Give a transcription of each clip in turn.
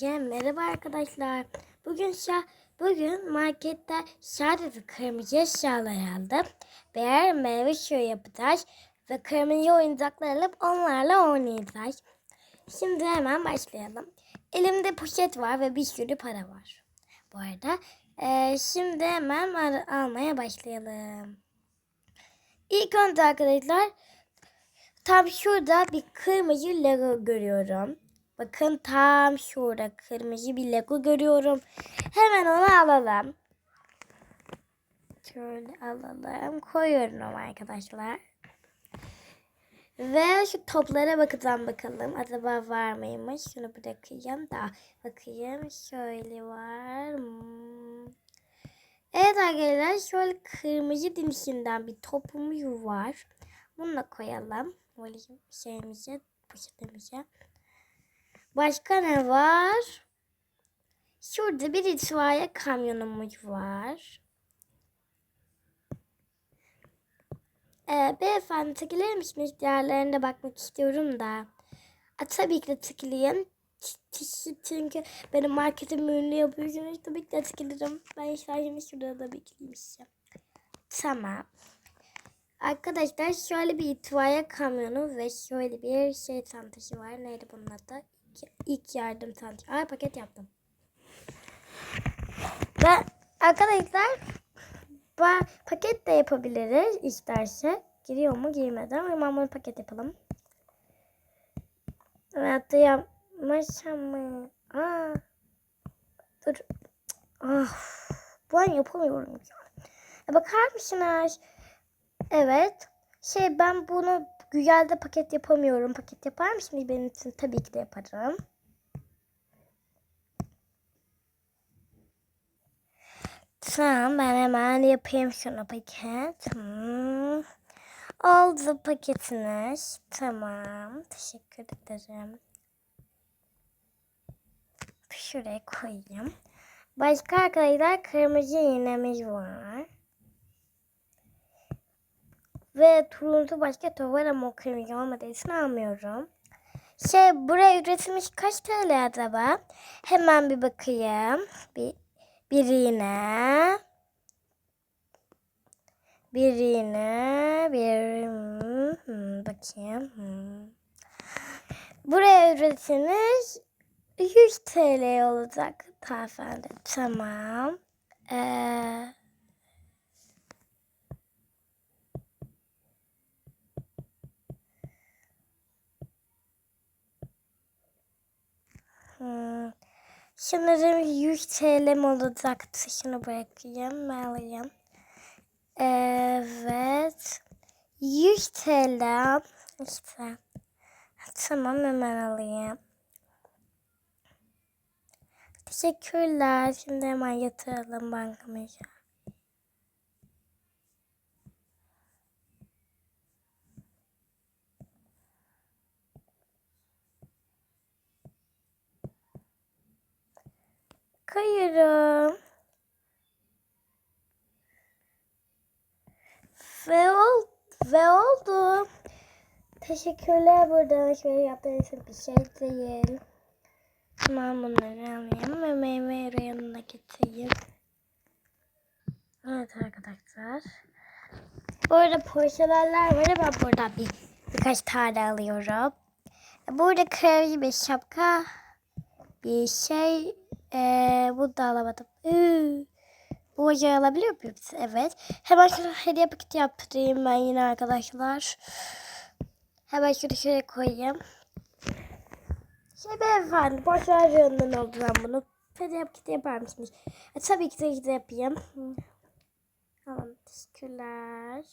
Hepinize merhaba arkadaşlar. Bugün şa bugün markette sadece kırmızı eşyalar aldım. Birer meyve suyu yapacağız ve kırmızı oyuncaklar alıp onlarla oynayacağız. Şimdi hemen başlayalım. Elimde poşet var ve bir sürü para var. Bu arada eee, şimdi hemen al- almaya başlayalım. İlk önce arkadaşlar tam şurada bir kırmızı Lego görüyorum. Bakın tam şurada kırmızı bir Lego görüyorum. Hemen onu alalım. Şöyle alalım. Koyuyorum arkadaşlar. Ve şu toplara bakacağım bakalım. Acaba var mıymış? Şunu bırakayım da. Bakayım. Şöyle var. Hmm. Evet arkadaşlar şöyle kırmızı dinişinden bir topumuz var. Bunu da koyalım. Böyle şeyimize, poşetimize. Başka ne var? Şurada bir itfaiye kamyonumuz var. Ee, beyefendi tıkılır mısınız? Diğerlerine bakmak istiyorum da. A, tabii ki de tıklayın. Çünkü benim marketim ünlü yapıyorsunuz. Tabii ki de tıkılırım. Ben sadece şurada da bekleyeyim size. Tamam. Arkadaşlar şöyle bir itfaiye kamyonu ve şöyle bir şey çantası var. Neydi bunun adı? İlk- yardım çantası. Ay paket yaptım. Ve arkadaşlar ba- paket de yapabiliriz isterse. Giriyor mu girmeden ama bunu paket yapalım. Evet yapmışım mı? Aa. Dur. Ah. Bu an yapamıyorum ya. E, bakar mısınız? Evet. Şey ben bunu güzel de paket yapamıyorum. Paket yapar mısınız benim için? Tabii ki de yaparım. Tamam ben hemen yapayım şunu paket. Hmm. Oldu paketiniz. Tamam. Teşekkür ederim. Şuraya koyayım. Başka arkadaşlar kırmızı iğnemiz var. Ve turuncu başka top var ama o kırmızı olmadığı için almıyorum. Şey buraya üretilmiş kaç TL acaba? Hemen bir bakayım. Bir, bir iğne. Bir iğne. Bir hmm, bakayım. Hmm. Buraya üretilmiş 100 TL olacak hanımefendi. Tamam. Ee, Hmm. Sanırım 100 TL'm olacaktı. Şunu bırakayım. Alayım. Evet. 100 TL. İşte. Tamam hemen alayım. Teşekkürler. Şimdi hemen yatıralım bankamıza. Kayırım. Ve, ol, ve oldu. Teşekkürler buradan şöyle yaptığınız için bir şey değil. Tamam bunları alayım ve meyve yanına getireyim. Evet arkadaşlar. Bu arada var ben buradan bir, birkaç tane alıyorum. Burada kırmızı bir şapka bir şey ee, bu da alamadım. Iı. Bu hocayı alabiliyor muyum? Evet. Hemen şunu hediye paketi yaptırayım ben yine arkadaşlar. Hemen şunu şuraya koyayım. Şey beyefendi boş ver yanından oldu ben bunu. Hediye paketi yapar mısınız? E, tabii ki de, de yapayım. Tamam teşekkürler.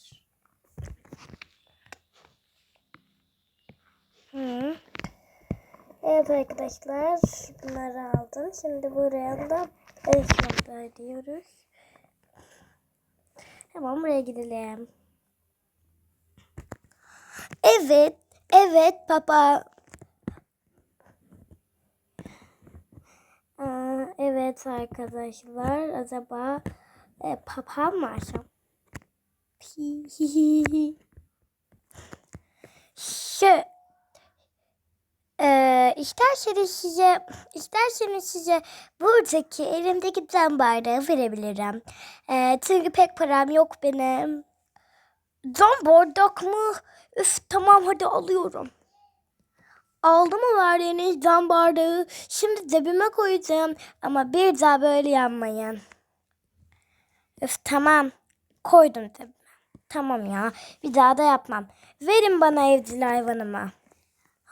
Evet arkadaşlar bunları aldım. Şimdi buraya da eşyalar diyoruz. Hemen buraya gidelim. Evet, evet baba. Aa, evet arkadaşlar acaba e, papam mı açsam? Şu Ee, İsterseniz size isterseniz size buradaki elimdeki cam bardağı verebilirim. Ee, çünkü pek param yok benim. Cam bardak mı? Üf tamam hadi alıyorum. Aldı mı verdiğiniz cam bardağı? Şimdi cebime koyacağım. Ama bir daha böyle yapmayın. Üf tamam. Koydum cebime. Tamam ya. Bir daha da yapmam. Verin bana evcil hayvanımı.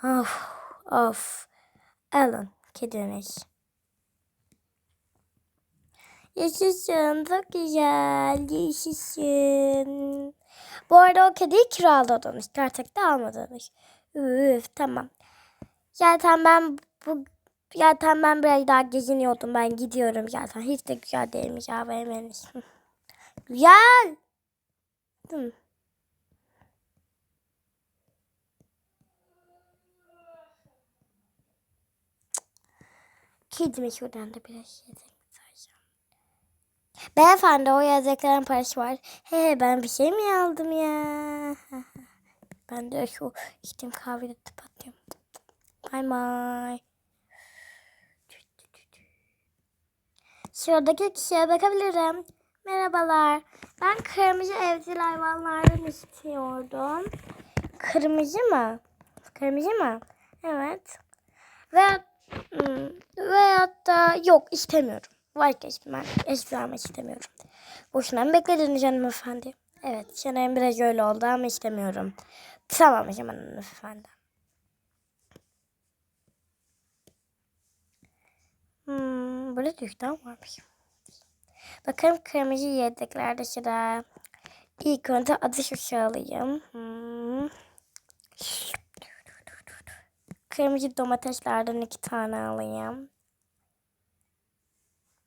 Of of. Alın kediniz. Yaşasın çok güzel. Yaşasın. Bu arada o kediyi kiraladınız. Gerçekten almadınız. Üf tamam. Zaten ben bu zaten ben biraz daha geziniyordum. Ben gidiyorum zaten. Hiç de güzel değilmiş abi emeniz. güzel. Hı. Kedime şuradan da biraz yiyecek saracağım. Beyefendi o yiyeceklerin parası var. He ben bir şey mi aldım ya? ben de şu içtiğim kahvede tıp atıyorum. Bye bye. Şuradaki kişiye bakabilirim. Merhabalar. Ben kırmızı evcil hayvanlardan istiyordum. Kırmızı mı? Kırmızı mı? Evet. Ve hmm, veyahut da yok istemiyorum. Vazgeçtim ben. Eski vermek istemiyorum. Boşuna mı beklediniz hanımefendi? Evet sanırım biraz öyle oldu ama istemiyorum. Tamam o zaman hanımefendi. Hmm, böyle düşten varmış. Bakalım kırmızı yedeklerde sıra. İlk önce atış uçağı alayım. Hmm. Kırmızı domateslerden iki tane alayım.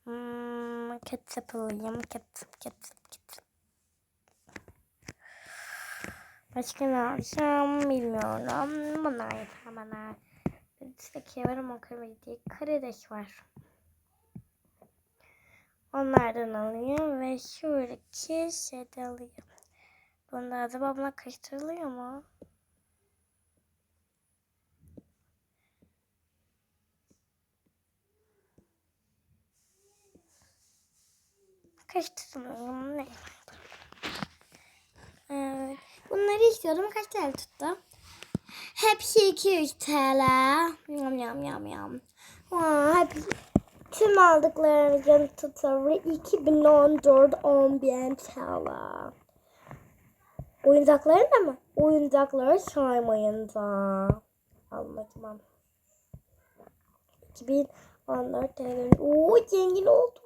Hmm, ketçap alayım. Ketçap, ketçap, ketçap. Başka ne alacağım bilmiyorum. Bunlar yeter bana. İşte keverim o kırmızı. Karides var. Onlardan alayım ve şuradaki şeyde alayım. Bunda acaba buna karıştırılıyor mu? Karıştırılıyor. Ne? Evet. Bunları istiyordum. Kaç TL tuttu? Hepsi 200 TL. Yam yam yam yam. Aa, hep, tüm aldıklarımızın tutarı 2014 10.000 TL. Oyuncakları da mı? Oyuncakları saymayın da. Anlatmam. 2014 TL. Oo zengin oldum.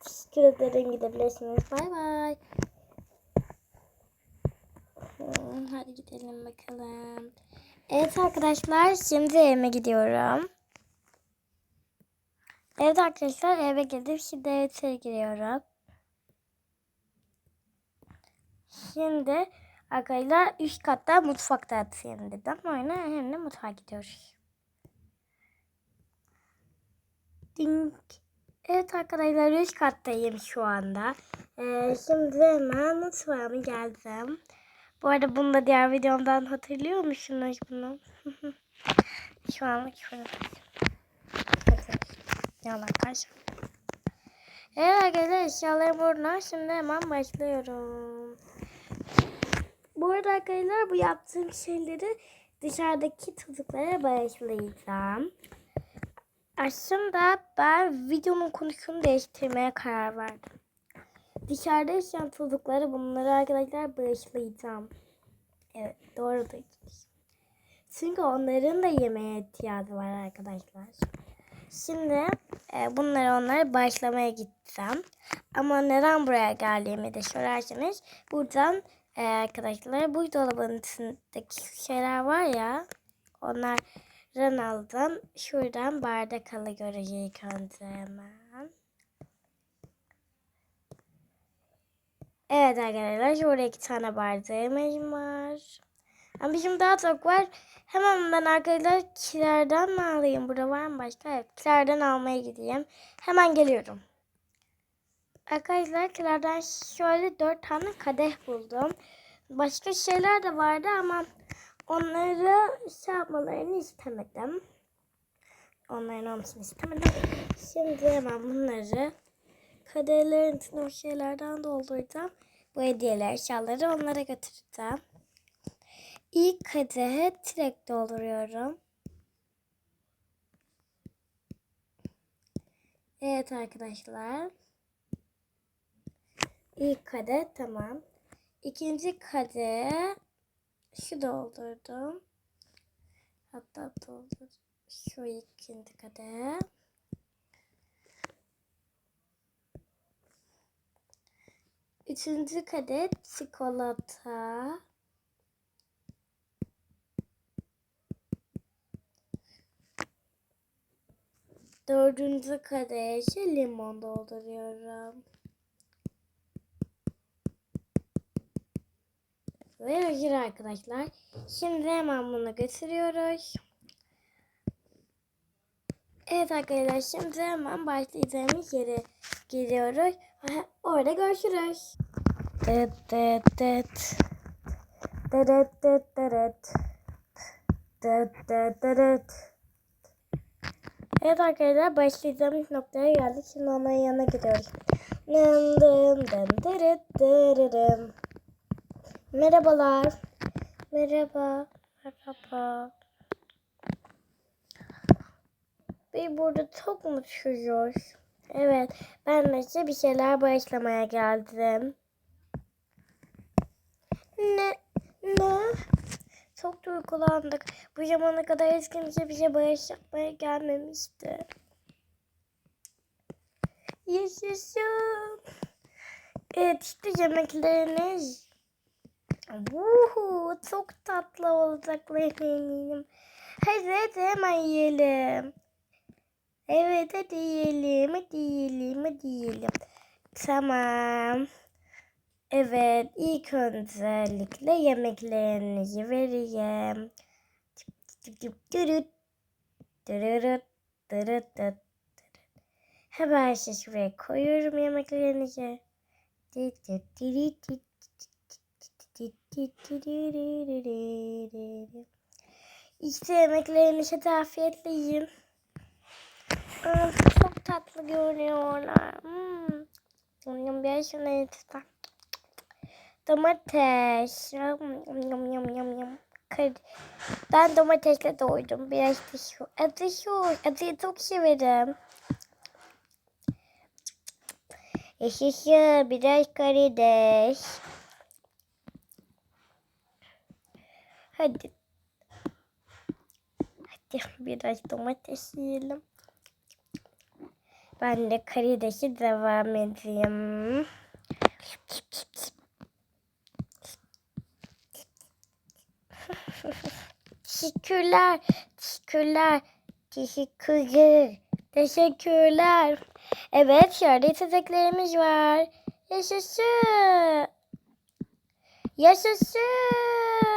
Teşekkür ederim. Gidebilirsiniz. Bay bay. Hadi gidelim bakalım. Evet arkadaşlar şimdi evime gidiyorum. Evet arkadaşlar eve girdim. Şimdi eve giriyorum. Şimdi arkadaşlar üst katta mutfakta atayım dedim. Oyuna hem de mutfağa gidiyoruz. Ding. Evet arkadaşlar üst kattayım şu anda. Ee, şimdi hemen mutfağıma geldim. Bu arada bunu da diğer videomdan hatırlıyor musunuz bunu? şu anlık şöyle. Yalan kaç. Evet arkadaşlar eşyalarım burada. Şimdi hemen başlıyorum. Bu arada arkadaşlar bu yaptığım şeyleri dışarıdaki çocuklara bağışlayacağım. Aslında ben videomun konusunu değiştirmeye karar verdim. Dışarıda yaşayan çocuklara bunları arkadaşlar bağışlayacağım. Evet doğru duydunuz. Çünkü onların da yemeğe ihtiyacı var arkadaşlar. Şimdi e, bunları onlara bağışlamaya gideceğim. Ama neden buraya geldiğimi de sorarsanız buradan e, arkadaşlar bu dolabın içindeki şeyler var ya onlardan aldım. Şuradan bardak alıyoruz ilk hemen. Evet arkadaşlar şurada iki tane bardağımız var. Ama bizim daha çok var. Hemen ben arkadaşlar kilerden mi alayım? Burada var mı başka? Evet kilerden almaya gideyim. Hemen geliyorum. Arkadaşlar kilerden şöyle dört tane kadeh buldum. Başka şeyler de vardı ama onları şey yapmalarını istemedim. Onların olmasını istemedim. Şimdi hemen bunları kaderlerin içine o şeylerden dolduracağım. Bu hediyeler, eşyaları onlara götüreceğim. İlk kadehe çilek dolduruyorum. Evet arkadaşlar. İlk kadeh tamam. İkinci kadeh şu doldurdum. Hatta doldur. Şu ikinci kadeh. Üçüncü kadeh çikolata. Dördüncü kadeh ise limon dolduruyorum. Ve hazır arkadaşlar. Şimdi hemen bunu götürüyoruz. Evet arkadaşlar şimdi hemen başlayacağımız yere gidiyoruz. Ve Orada görüşürüz. Dıt dıt dıt. Dıt dıt dıt. Dıt dıt dıt. Evet arkadaşlar başlayacağımız noktaya geldik. Şimdi onların yanına gidiyoruz. Dım dım dım dırıt dırırım. Merhabalar. Merhaba. Merhaba. Biz burada çok mutluyuz. Evet, ben de size bir şeyler bağışlamaya geldim. Ne? Ne? Çok duygulandık. Bu zamana kadar hiç kimse bize bağış yapmaya gelmemişti. Yaşasın. Evet işte yemekleriniz. Vuhu, çok tatlı olacaklarına eminim. Hadi hadi hemen yiyelim. Evet hadi yiyelim, hadi yiyelim, hadi yiyelim. Tamam. Evet, ilk öncelikle yemeklerinizi vereyim. Hemen şuraya koyuyorum yemeklerinizi. İşte yemeklerinizi afiyetle yiyin. Çok tatlı görünüyorlar. Hmm. Yum bir şunu lütfen. Domates. Yum yum yum Ben domatesle doydum. Biraz da şu. Adı şu. Adıyı çok severim. Yaşasın. Biraz karides. Hadi. Hadi biraz domates yiyelim. Ben de karidesi devam edeyim. Teşekkürler. Teşekkürler. Teşekkürler. Teşekkürler. Evet şöyle içeceklerimiz var. Yaşasın. Yaşasın.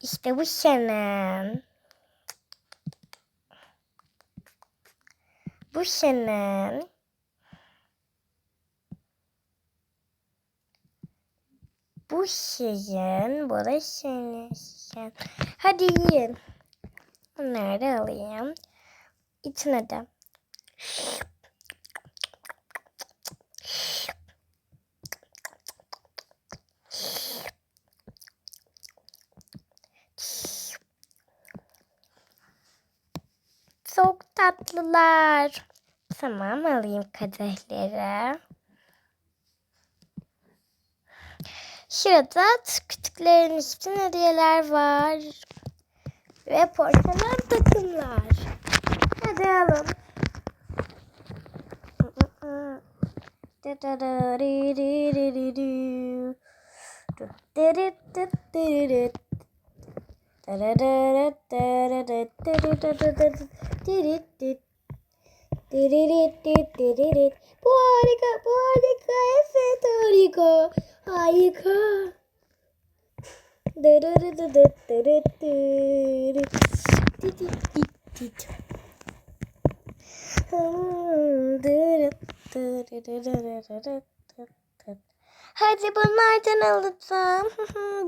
İşte bu senin. Bu senin. Bu şeyin, bu da senin. Sen. Hadi yiyin. Bunları da alayım. İçine de. Çok tatlılar. Tamam alayım kadehleri. Şurada küçüklerin için hediyeler var. Ve porselen takımlar. Hadi alın. Bu harika, bu harika, evet harika, harika. Hadi bunlardan alacağım.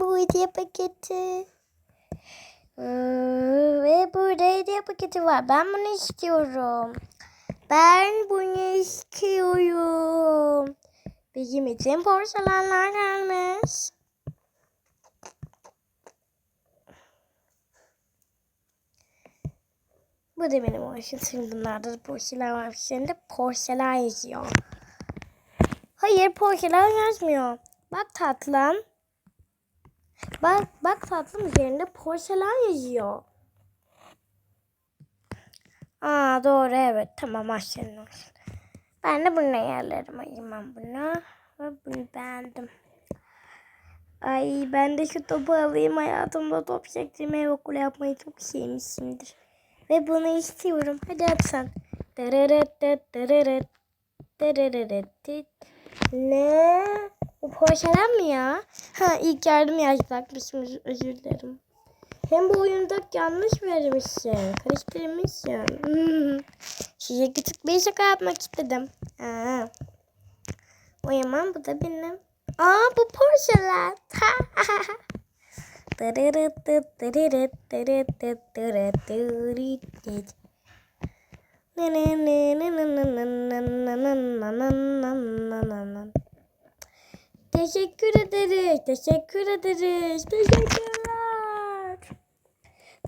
Bu hediye paketi. Ve burada hediye paketi var. Ben bunu istiyorum. Ben bunu istiyorum. Bizim için porselenler gelmiş. Bu da benim hoşum. Şimdi bunlarda da porselen var. Şimdi porselen yazıyor. Hayır porselen yazmıyor. Bak tatlım. Bak, bak tatlım üzerinde porselen yazıyor. Aa doğru evet. Tamam aşkın olsun. Ben de bunu yerlerim. Ayım ben bunu. Ve bunu beğendim. Ay ben de şu topu alayım. Hayatımda top çektirmeyi ve okula yapmayı çok sevmişimdir. Ve bunu istiyorum. Hadi at sen. Ne? Bu porselen mi ya? Ha ilk yardım yazacakmışım. Öz- Özür dilerim. Hem bu oyunda yanlış vermişsin. Karıştırmışsın. Hmm. Size küçük bir şaka yapmak istedim. Aa. O yaman bu da benim. Aa bu Porsche'ler. Teşekkür ederiz. Teşekkür ederiz. Teşekkür.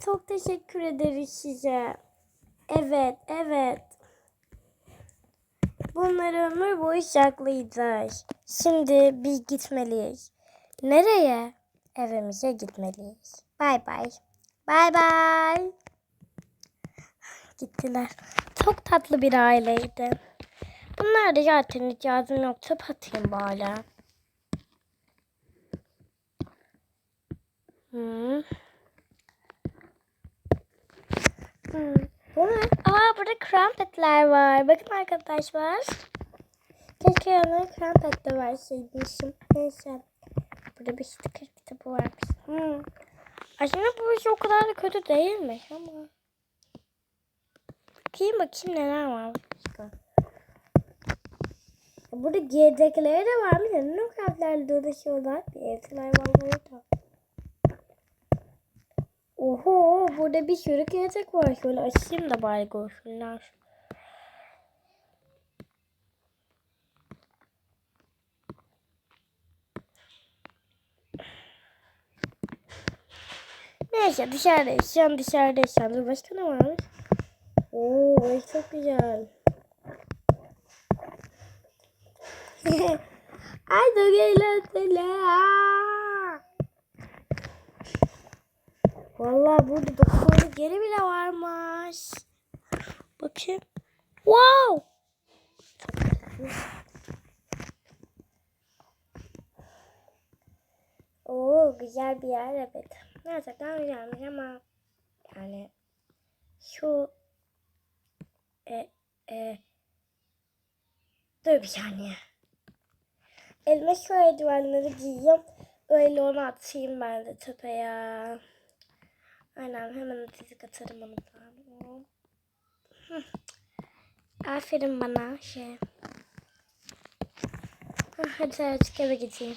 Çok teşekkür ederiz size. Evet, evet. Bunları ömür boyu saklayacağız. Şimdi biz gitmeliyiz. Nereye? Evimize gitmeliyiz. Bay bay. Bay bay. Gittiler. Çok tatlı bir aileydi. Bunlar da zaten yardım yok. Çöp atayım bari. Hmm. Bu ne? Aa burada krampetler var. Bakın arkadaşlar. Keşke yanına krampet de verseymişim. Neyse. Burada bir sticker kitabı varmış. Hmm. Aslında bu şey o kadar da kötü değilmiş ama. Bakayım bakayım neler var. Burada gerdekileri de varmış. Ne o kalplerle dolaşıyorlar. Bir evcil hayvanları da. Oho burada bir sürü gerçek var. Şöyle açayım da bari görsünler. Neyse dışarıdayız. Şu an dışarıdayız. Şu an. Dur başka ne varmış? Oo burası çok güzel. Ay çok eğlenceli. Aa! Vallahi burada doktorlu geri bile varmış. Bakayım. Wow. Oo güzel bir yer evet. Gerçekten güzelmiş ama yani şu e, e, dur bir saniye. Elime şu eldivenleri giyeyim. Öyle onu atayım ben de çöpe ya. Aynen hemen fizik atarım onu da. Aferin bana şey. Hadi artık eve gideyim.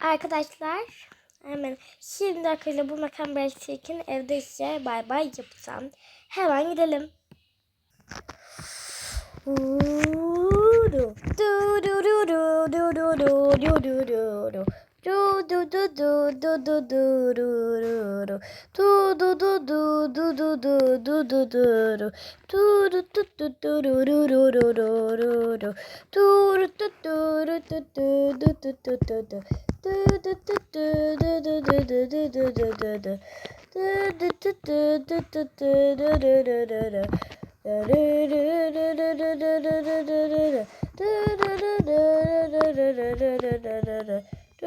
Arkadaşlar hemen şimdi akıllı bu makan belki evde ise bay bay yapacağım. Hemen gidelim. Du du du du du du du du du du du du du ru ru ru tu du du du du du du du du du ru tu ru tu tu tu ru ru ru ru ru ru ru tu ru tu tu ru tu tu du tu tu tu tu du du tu tu du du du du du du du du du du du tu tu tu tu du du du du du du du du du Do